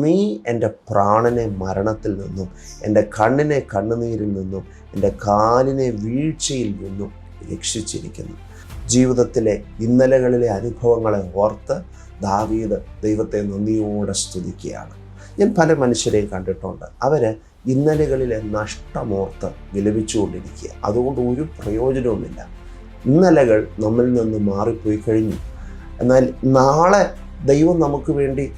നീ എന്റെ പ്രാണനെ മരണത്തിൽ നിന്നും എന്റെ കണ്ണിനെ കണ്ണുനീരിൽ നിന്നും എന്റെ കാലിനെ വീഴ്ചയിൽ നിന്നും രക്ഷിച്ചിരിക്കുന്നു. ജീവിതത്തിലെ ഇന്നലകളിലെ അനുഭവങ്ങളെ ഓർത്ത് ദാവീദ് ദൈവത്തെ നന്ദിയോടെ സ്തുതിക്കുകയാണ്. ഞാൻ പല മനുഷ്യരെയും കണ്ടിട്ടുണ്ട്. അവർ ഇന്നലകളിലെ നഷ്ടമോർത്ത് വിലപിച്ചുകൊണ്ടിരിക്കുക. അതുകൊണ്ട് ഒരു പ്രയോജനവുമില്ല. ഇന്നലകൾ നമ്മിൽ നിന്ന് മാറിപ്പോയി കഴിഞ്ഞു. എന്നാൽ നാളെ ദൈവം നമുക്ക് വേണ്ടി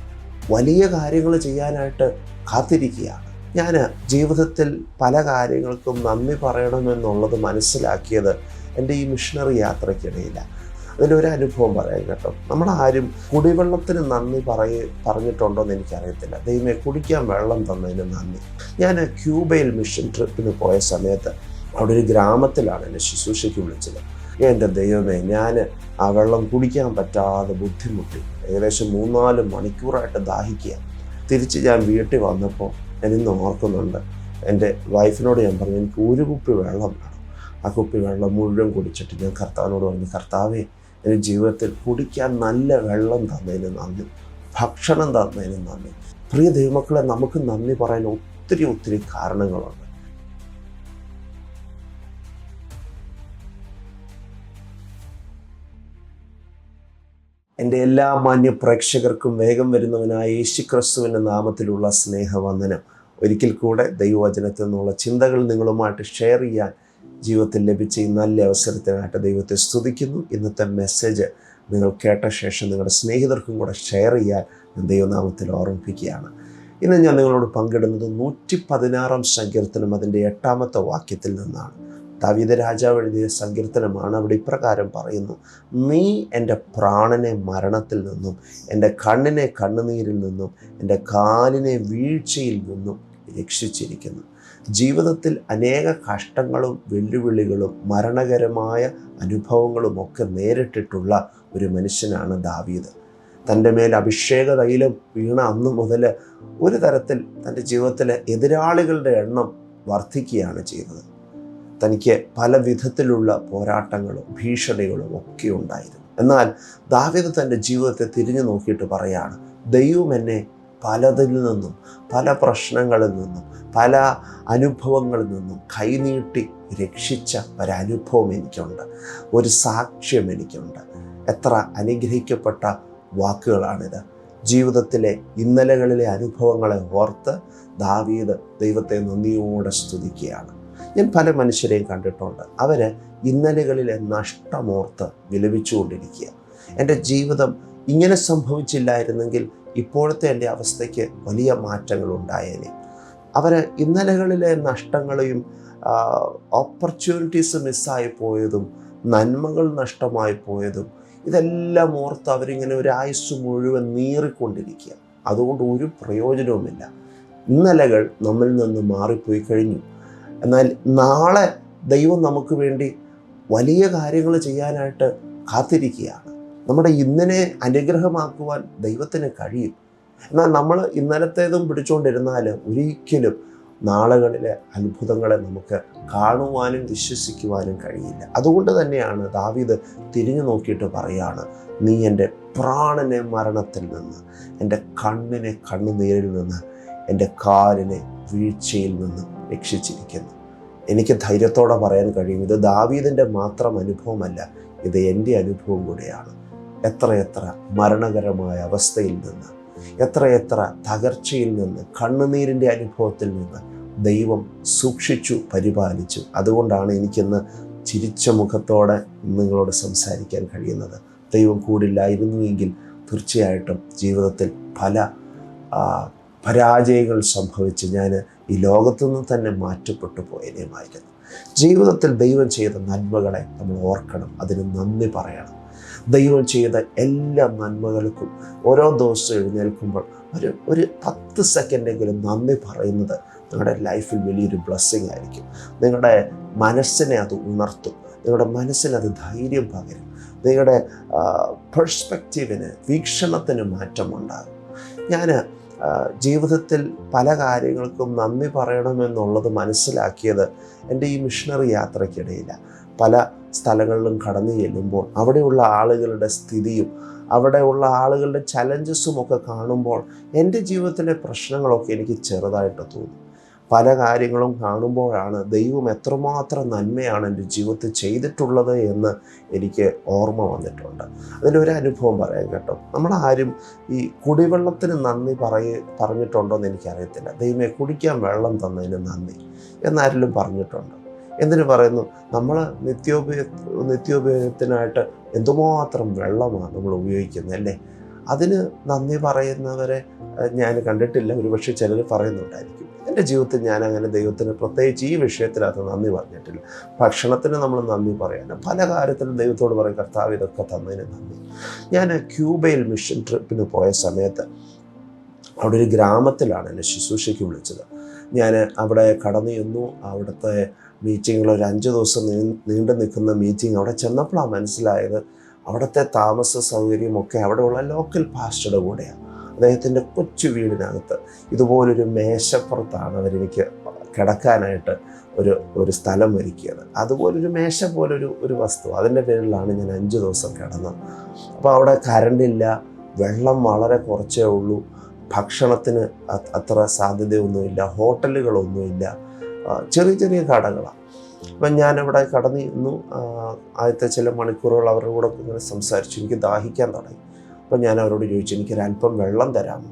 വലിയ കാര്യങ്ങൾ ചെയ്യാനായിട്ട് കാത്തിരിക്കുകയാണ്. ഞാൻ ജീവിതത്തിൽ പല കാര്യങ്ങൾക്കും നന്ദി പറയണമെന്നുള്ളത് മനസ്സിലാക്കിയത് എന്റെ ഈ മിഷണറി യാത്രയ്ക്കിടയിലാണ് അതിലൊരു അനുഭവം പറയാം കേട്ടോ. നമ്മളാരും കുടിവെള്ളത്തിന് നന്ദി പറയ പറഞ്ഞിട്ടുണ്ടോ എന്ന് എനിക്കറിയത്തില്ല. ദൈവമേ കുടിക്കാൻ വെള്ളം തന്നതിന് നന്ദി. ഞാൻ ക്യൂബയിൽ മിഷൻ ട്രിപ്പിന് പോയ സമയത്ത് അവിടെ ഒരു ഗ്രാമത്തിലാണ് എന്നെ ശുശ്രൂഷയ്ക്ക് വിളിച്ചത്. എന്റെ ദൈവമേ ഞാൻ ആ വെള്ളം കുടിക്കാൻ പറ്റാതെ ബുദ്ധിമുട്ടി. ഏകദേശം മൂന്നാൽ മണിക്കൂറായിട്ട് ദാഹിക്കുക. തിരിച്ച് ഞാൻ വീട്ടിൽ വന്നപ്പോൾ ഞാൻ ഇന്ന് ഓർക്കുന്നുണ്ട് എന്റെ വൈഫിനോട് ഞാൻ പറഞ്ഞു എനിക്ക് ഒരു കുപ്പി വെള്ളം വേണം. ആ കുപ്പി വെള്ളം മുഴുവൻ കുടിച്ചിട്ട് ഞാൻ കർത്താവിനോട് പറഞ്ഞു കർത്താവേ എന്റെ ജീവിതത്തിൽ കുടിക്കാൻ നല്ല വെള്ളം തന്നതിന് നന്ദി. ഭക്ഷണം തന്നതിന് നന്ദി. പ്രിയ ദൈവമക്കളെ നമുക്ക് നന്ദി പറയാൻ ഒത്തിരി ഒത്തിരി കാരണങ്ങളുണ്ട്. എന്റെ എല്ലാ മാന്യ പ്രേക്ഷകർക്കും വേഗം വരുന്നവനായ യേശു ക്രിസ്തുവിന്റെ നാമത്തിലുള്ള സ്നേഹവന്ദനം. ഒരിക്കൽ കൂടെ ദൈവവചനത്തിൽ നിന്നുള്ള ചിന്തകൾ നിങ്ങളുമായിട്ട് ഷെയർ ചെയ്യാൻ ജീവിതത്തിൽ ലഭിച്ച ഈ നല്ല അവസരത്തിനായിട്ട് ദൈവത്തെ സ്തുതിക്കുന്നു. ഇന്നത്തെ മെസ്സേജ് നിങ്ങൾ കേട്ട ശേഷം നിങ്ങളുടെ സ്നേഹിതർക്കും കൂടെ ഷെയർ ചെയ്യാൻ ഞാൻ ദൈവനാമത്തിൽ ഓർമ്മിപ്പിക്കുകയാണ്. ഇന്ന് ഞാൻ നിങ്ങളോട് പങ്കിടുന്നത് നൂറ്റി പതിനാറാം സങ്കീർത്തനം അതിന്റെ എട്ടാമത്തെ വാക്യത്തിൽ നിന്നാണ്. ദാവീദ രാജാവ് എഴുതിയ സങ്കീർത്തനമാണ് അവിടെ ഇപ്രകാരം പറയുന്നു. നീ എന്റെ പ്രാണനെ മരണത്തിൽ നിന്നും എന്റെ കണ്ണിനെ കണ്ണുനീരിൽ നിന്നും എന്റെ കാലിനെ വീഴ്ചയിൽ നിന്നും രക്ഷിച്ചിരിക്കുന്നു. ജീവിതത്തിൽ അനേക കഷ്ടങ്ങളും വെല്ലുവിളികളും മരണകരമായ അനുഭവങ്ങളും ഒക്കെ നേരിട്ടിട്ടുള്ള ഒരു മനുഷ്യനാണ് ദാവീദ്. തന്റെ മേൽ അഭിഷേക തൈലം വീണ അന്നു മുതൽ ഒരു തരത്തിൽ തന്റെ ജീവിതത്തിലെ എതിരാളികളുടെ എണ്ണം വർദ്ധിക്കുകയാണ് ചെയ്തത് തനിക്ക് പല വിധത്തിലുള്ള പോരാട്ടങ്ങളും ഭീഷണികളും ഒക്കെ ഉണ്ടായിരുന്നു. എന്നാൽ ദാവിദ് തന്റെ ജീവിതത്തെ തിരിഞ്ഞു നോക്കിയിട്ട് പറയാണ് ദൈവം എന്നെ പലതിൽ നിന്നും പല പ്രശ്നങ്ങളിൽ നിന്നും പല അനുഭവങ്ങളിൽ നിന്നും കൈനീട്ടി രക്ഷിച്ച ഒരനുഭവം എനിക്കുണ്ട് ഒരു സാക്ഷ്യം എനിക്കുണ്ട്. എത്ര അനുഗ്രഹിക്കപ്പെട്ട വാക്കുകളാണിത്. ജീവിതത്തിലെ ഇന്നലകളിലെ അനുഭവങ്ങളെ ഓർത്ത് ദാവീദ് ദൈവത്തെ നന്ദിയോടെ സ്തുതിക്കുകയാണ്. ഞാൻ പല മനുഷ്യരെയും കണ്ടിട്ടുണ്ട്. അവർ ഇന്നലകളിലെ നഷ്ടമോർത്ത് വിലപിച്ചുകൊണ്ടിരിക്കുക. എന്റെ ജീവിതം ഇങ്ങനെ സംഭവിച്ചില്ലായിരുന്നെങ്കിൽ ഇപ്പോഴത്തെ എന്റെ അവസ്ഥയ്ക്ക് വലിയ മാറ്റങ്ങൾ ഉണ്ടായേനെ അവർ ഇന്നലകളിലെ നഷ്ടങ്ങളെയും ഓപ്പർച്യൂണിറ്റീസ് മിസ്സായി പോയതും നന്മകൾ നഷ്ടമായി പോയതും ഇതെല്ലാം ഓർത്ത് അവരിങ്ങനെ ഒരു ആയുസ് മുഴുവൻ നീറിക്കൊണ്ടിരിക്കുക. അതുകൊണ്ട് ഒരു പ്രയോജനവുമില്ല. ഇന്നലകൾ നമ്മിൽ നിന്ന് മാറിപ്പോയി കഴിഞ്ഞു. എന്നാൽ നാളെ ദൈവം നമുക്ക് വേണ്ടി വലിയ കാര്യങ്ങൾ ചെയ്യാനായിട്ട് കാത്തിരിക്കുകയാണ്. നമ്മുടെ ഇന്നിനെ അനുഗ്രഹമാക്കുവാൻ ദൈവത്തിന് കഴിയും. എന്നാൽ നമ്മൾ ഇന്നലത്തേതും പിടിച്ചുകൊണ്ടിരുന്നാൽ ഒരിക്കലും നാളുകളിലെ അത്ഭുതങ്ങളെ നമുക്ക് കാണുവാനും വിശ്വസിക്കുവാനും കഴിയില്ല. അതുകൊണ്ട് തന്നെയാണ് ദാവീദ് തിരിഞ്ഞു നോക്കിയിട്ട് പറയാണ് നീ എന്റെ പ്രാണനെ മരണത്തിൽ നിന്ന് എന്റെ കണ്ണിനെ കണ്ണുനീരിൽ നിന്ന് എന്റെ കാലിനെ വീഴ്ചയിൽ നിന്ന് രക്ഷിച്ചിരിക്കുന്നു. എനിക്ക് ധൈര്യത്തോടെ പറയാൻ കഴിയും ഇത് ദാവീദിന്റെ മാത്രം അനുഭവമല്ല ഇത് എന്റെ അനുഭവം കൂടെയാണ്. എത്രയെത്ര മരണകരമായ അവസ്ഥയിൽ നിന്ന് എത്രയെത്ര തകർച്ചയിൽ നിന്ന് കണ്ണുനീരിന്റെ അനുഭവത്തിൽ നിന്ന് ദൈവം സൂക്ഷിച്ചു പരിപാലിച്ചു. അതുകൊണ്ടാണ് എനിക്കിന്ന് ചിരിച്ച മുഖത്തോടെ നിങ്ങളോട് സംസാരിക്കാൻ കഴിയുന്നത്. ദൈവം കൂടില്ലായിരുന്നുവെങ്കിൽ തീർച്ചയായിട്ടും ജീവിതത്തിൽ പല പരാജയങ്ങൾ സംഭവിച്ച് ഞാൻ ഈ ലോകത്തു നിന്ന് തന്നെ മാറ്റപ്പെട്ടു പോയതിനുമായിരുന്നു ജീവിതത്തിൽ ദൈവം ചെയ്ത നന്മകളെ നമ്മൾ ഓർക്കണം അതിന് നന്ദി പറയണം. ദൈവം ചെയ്ത എല്ലാ നന്മകൾക്കും ഓരോ ദിവസവും എഴുന്നേൽക്കുമ്പോൾ ഒരു ഒരു പത്ത് സെക്കൻഡെങ്കിലും നന്ദി പറയുന്നത് നിങ്ങളുടെ ലൈഫിൽ വലിയൊരു ബ്ലെസ്സിങ് ആയിരിക്കും. നിങ്ങളുടെ മനസ്സിനെ അത് ഉണർത്തും. നിങ്ങളുടെ മനസ്സിന് അത് ധൈര്യം പകരും. നിങ്ങളുടെ പെർസ്പെക്റ്റീവിന് വീക്ഷണത്തിന് മാറ്റമുണ്ടാകും. ഞാൻ ജീവിതത്തിൽ പല കാര്യങ്ങൾക്കും നന്ദി പറയണമെന്നുള്ളത് മനസ്സിലാക്കിയത് എന്റെ ഈ മിഷണറി യാത്രയ്ക്കിടയിലാണ് പല സ്ഥലങ്ങളിലും കടന്നു ചെല്ലുമ്പോൾ അവിടെയുള്ള ആളുകളുടെ സ്ഥിതിയും അവിടെയുള്ള ആളുകളുടെ ചലഞ്ചസും ഒക്കെ കാണുമ്പോൾ എന്റെ ജീവിതത്തിലെ പ്രശ്നങ്ങളൊക്കെ എനിക്ക് ചെറുതായിട്ട് തോന്നും. പല കാര്യങ്ങളും കാണുമ്പോഴാണ് ദൈവം എത്രമാത്രം നന്മയാണ് എന്റെ ജീവിതത്തിൽ ചെയ്തിട്ടുള്ളത് എന്ന് എനിക്ക് ഓർമ്മ വന്നിട്ടുണ്ട്. അതിലൊരു അനുഭവം പറയാം കേട്ടോ. നമ്മളാരും ഈ കുടിവെള്ളത്തിന് നന്ദി പറയ പറഞ്ഞിട്ടുണ്ടോ എന്ന് എനിക്കറിയത്തില്ല. ദൈവമേ കുടിക്കാൻ വെള്ളം തന്നതിന് നന്ദി എന്നാരെങ്കിലും പറഞ്ഞിട്ടുണ്ട്. എന്തിനു പറയുന്നു നമ്മൾ നിത്യോപയോഗ നിത്യോപയോഗത്തിനായിട്ട് എന്തുമാത്രം വെള്ളമാണ് നമ്മൾ ഉപയോഗിക്കുന്നത് അല്ലേ? അതിന് നന്ദി പറയുന്നവരെ ഞാൻ കണ്ടിട്ടില്ല. ഒരുപക്ഷെ ചിലർ പറയുന്നുണ്ടായിരിക്കും. എന്റെ ജീവിതത്തിൽ ഞാൻ അങ്ങനെ ദൈവത്തിന് പ്രത്യേകിച്ച് ഈ വിഷയത്തിനകത്ത് നന്ദി പറഞ്ഞിട്ടില്ല. ഭക്ഷണത്തിന് നമ്മൾ നന്ദി പറയാനും പല കാര്യത്തിലും ദൈവത്തോട് പറയും കർത്താവ് ഇതൊക്കെ തന്നതിന് നന്ദി. ഞാൻ ക്യൂബയിൽ മിഷൻ ട്രിപ്പിന് പോയ സമയത്ത് അവിടെ ഒരു ഗ്രാമത്തിലാണ് എന്നെ ശുശ്രൂഷയ്ക്ക് വിളിച്ചത്. ഞാൻ അവിടെ കടന്നു ചെന്നു. അവിടുത്തെ മീറ്റിങ്ങിൽ ഒരു അഞ്ച് ദിവസം നീണ്ടു നിൽക്കുന്ന മീറ്റിംഗ് അവിടെ ചെന്നപ്പോഴാണ് മനസ്സിലായത്. അവിടുത്തെ താമസ സൗകര്യമൊക്കെ അവിടെയുള്ള ലോക്കൽ പാസ്റ്ററുടെ കൂടെയാണ് അദ്ദേഹത്തിന്റെ കൊച്ചു വീടിനകത്ത് ഇതുപോലൊരു മേശപ്പുറത്താണ് അവരെനിക്ക് കിടക്കാനായിട്ട് ഒരു ഒരു സ്ഥലം ഒരുക്കിയത്. അതുപോലൊരു മേശ പോലൊരു ഒരു വസ്തു. അതിന്റെ പേരിലാണ് ഞാൻ അഞ്ച് ദിവസം കിടന്നത്. അപ്പോൾ അവിടെ കരണ്ടില്ല വെള്ളം വളരെ കുറച്ചേ ഉള്ളൂ ഭക്ഷണത്തിന് അത്ര സാധ്യതയൊന്നുമില്ല ഹോട്ടലുകളൊന്നുമില്ല ചെറിയ ചെറിയ കടകളാണ്. അപ്പം ഞാനിവിടെ കടന്നിരുന്നു. ആദ്യത്തെ ചില മണിക്കൂറുകൾ അവരുടെ കൂടെ ഇങ്ങനെ സംസാരിച്ചു. എനിക്ക് ദാഹിക്കാൻ തുടങ്ങി. അപ്പം ഞാൻ അവരോട് ചോദിച്ചു എനിക്കൊരല്പം വെള്ളം തരാമോ?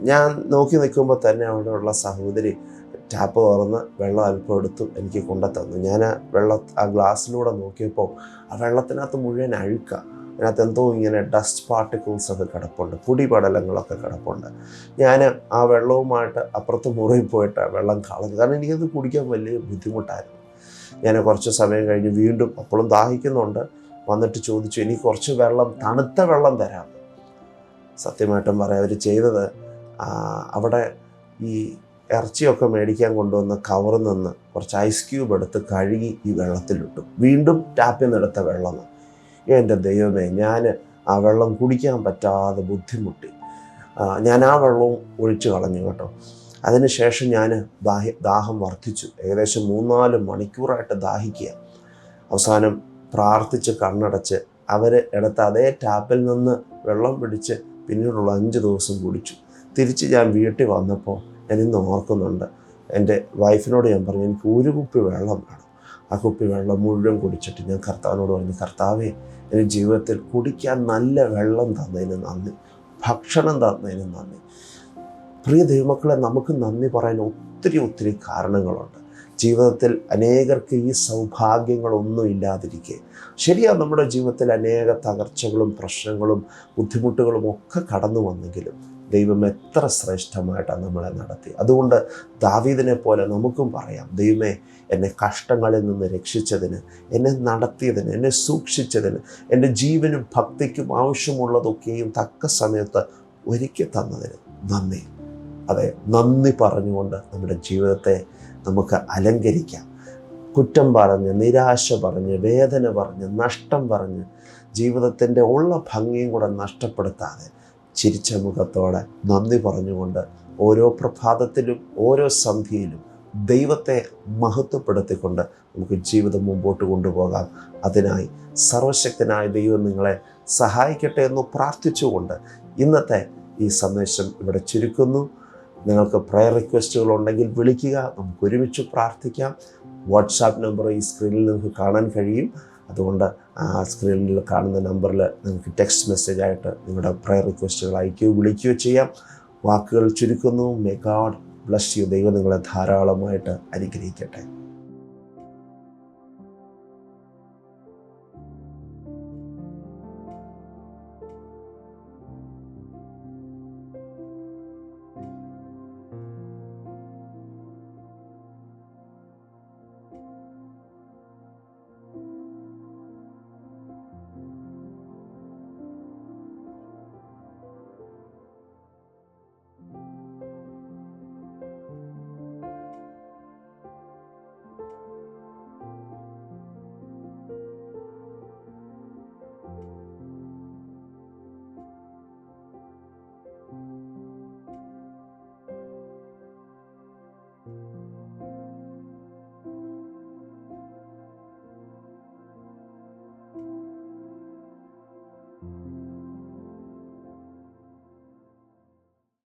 ഞാൻ നോക്കി നിൽക്കുമ്പോൾ തന്നെ അവിടെയുള്ള സഹോദരി ടാപ്പ് തുറന്ന് വെള്ളം അല്പം എടുത്തു എനിക്ക് കൊണ്ടുത്തന്നു ഞാൻ ആ വെള്ളം ആ ഗ്ലാസ്സിലൂടെ നോക്കിയപ്പോൾ ആ വെള്ളത്തിനകത്ത് മുഴുവൻ അഴുക്ക. അതിനകത്ത് എന്തോ ഇങ്ങനെ ഡസ്റ്റ് പാർട്ടിക്കിൾസ് ഒക്കെ കിടപ്പുണ്ട് പൊടി പടലങ്ങളൊക്കെ കിടപ്പുണ്ട്. ഞാൻ ആ വെള്ളവുമായിട്ട് അപ്പുറത്ത് മുറിയിൽ പോയിട്ട് വെള്ളം കളഞ്ഞു. കാരണം എനിക്കത് കുടിക്കാൻ വലിയ ബുദ്ധിമുട്ടായിരുന്നു. ഞാൻ കുറച്ച് സമയം കഴിഞ്ഞ് വീണ്ടും അപ്പോഴും ദാഹിക്കുന്നുണ്ട്. വന്നിട്ട് ചോദിച്ചു എനിക്ക് കുറച്ച് വെള്ളം തണുത്ത വെള്ളം തരാം സത്യമായിട്ടും പറയാം അവർ ചെയ്തത് അവിടെ ഈ ഇറച്ചിയൊക്കെ മേടിക്കാൻ കൊണ്ടുവന്ന കവറിൽ നിന്ന് കുറച്ച് ഐസ് ക്യൂബ് എടുത്ത് കഴുകി ഈ വെള്ളത്തിലിട്ടു. വീണ്ടും ടാപ്പിൽ നിന്നെടുത്ത വെള്ളം എന്റെ ദൈവമേ ഞാൻ ആ വെള്ളം കുടിക്കാൻ പറ്റാതെ ബുദ്ധിമുട്ടി. ഞാൻ ആ വെള്ളവും ഒഴിച്ചു കളഞ്ഞു കേട്ടോ. അതിനുശേഷം ഞാൻ ദാഹി ദാഹം വർദ്ധിച്ചു. ഏകദേശം മൂന്നാൽ മണിക്കൂറായിട്ട് ദാഹിക്കുക. അവസാനം പ്രാർത്ഥിച്ച് കണ്ണടച്ച് അവർ എടുത്ത അതേ ടാപ്പിൽ നിന്ന് വെള്ളം പിടിച്ച് പിന്നീടുള്ള അഞ്ച് ദിവസം കുടിച്ചു. തിരിച്ച് ഞാൻ വീട്ടിൽ വന്നപ്പോൾ ഞാൻ ഇന്ന് ഓർക്കുന്നുണ്ട്. എന്റെ വൈഫിനോട് ഞാൻ പറഞ്ഞു എനിക്ക് ഒരു കുപ്പി വെള്ളം വേണം. ആ കുപ്പി വെള്ളം മുഴുവൻ കുടിച്ചിട്ട് ഞാൻ കർത്താവിനോട് പറഞ്ഞു കർത്താവേ എന്റെ ജീവിതത്തിൽ കുടിക്കാൻ നല്ല വെള്ളം തന്നതിന് നന്ദി. ഭക്ഷണം തന്നതിന് നന്ദി. പ്രിയ ദൈവമക്കളെ നമുക്ക് നന്ദി പറയാൻ ഒത്തിരി ഒത്തിരി കാരണങ്ങളുണ്ട്. ജീവിതത്തിൽ അനേകർക്ക് ഈ സൗഭാഗ്യങ്ങളൊന്നും ഇല്ലാതിരിക്കെ. ശരിയാണ് നമ്മുടെ ജീവിതത്തിൽ അനേക തകർച്ചകളും പ്രശ്നങ്ങളും ബുദ്ധിമുട്ടുകളും ഒക്കെ കടന്നു വന്നെങ്കിലും ദൈവം എത്ര ശ്രേഷ്ഠമായിട്ടാണ് നമ്മളെ നടത്തി. അതുകൊണ്ട് ദാവീദിനെ പോലെ നമുക്കും പറയാം ദൈവമേ എന്നെ കഷ്ടങ്ങളിൽ നിന്ന് രക്ഷിച്ചതിന് എന്നെ നടത്തിയതിന് എന്നെ സൂക്ഷിച്ചതിന് എന്റെ ജീവനും ഭക്തിക്കും ആവശ്യമുള്ളതൊക്കെയും തക്ക സമയത്ത് ഒരുക്കി തന്നതിന് നന്ദി. അതെ നന്ദി പറഞ്ഞുകൊണ്ട് നമ്മുടെ ജീവിതത്തെ നമുക്ക് അലങ്കരിക്കാം. കുറ്റം പറഞ്ഞ് നിരാശ പറഞ്ഞ് വേദന പറഞ്ഞ് നഷ്ടം പറഞ്ഞ് ജീവിതത്തിന്റെ ഉള്ള ഭംഗിയും കൂടെ നഷ്ടപ്പെടുത്താതെ ചിരിച്ച മുഖത്തോടെ നന്ദി പറഞ്ഞുകൊണ്ട് ഓരോ പ്രഭാതത്തിലും ഓരോ സന്ധ്യയിലും ദൈവത്തെ മഹത്വപ്പെടുത്തിക്കൊണ്ട് നമുക്ക് ജീവിതം മുമ്പോട്ട് കൊണ്ടുപോകാം. അതിനായി സർവശക്തനായ ദൈവം നിങ്ങളെ സഹായിക്കട്ടെ എന്ന് പ്രാർത്ഥിച്ചുകൊണ്ട് ഇന്നത്തെ ഈ സന്ദേശം ഇവിടെ ചുരുക്കുന്നു. നിങ്ങൾക്ക് പ്രയർ റിക്വസ്റ്റുകൾ ഉണ്ടെങ്കിൽ വിളിക്കുക. നമുക്ക് ഒരുമിച്ച് പ്രാർത്ഥിക്കാം. വാട്സാപ്പ് നമ്പർ ഈ സ്ക്രീനിൽ നിങ്ങൾക്ക് കാണാൻ കഴിയും. അതുകൊണ്ട് ആ സ്ക്രീനിൽ കാണുന്ന നമ്പറിൽ നിങ്ങൾക്ക് ടെക്സ്റ്റ് മെസ്സേജ് ആയിട്ട് നിങ്ങളുടെ പ്രയർ റിക്വസ്റ്റുകൾ അയക്കുകയോ വിളിക്കുകയോ ചെയ്യാം. വാക്കുകൾ ചുരുക്കുന്നു. മേ ഗാഡ് ബ്ലസ് യു ദൈവം നിങ്ങളെ ധാരാളമായിട്ട് അനുഗ്രഹിക്കട്ടെ.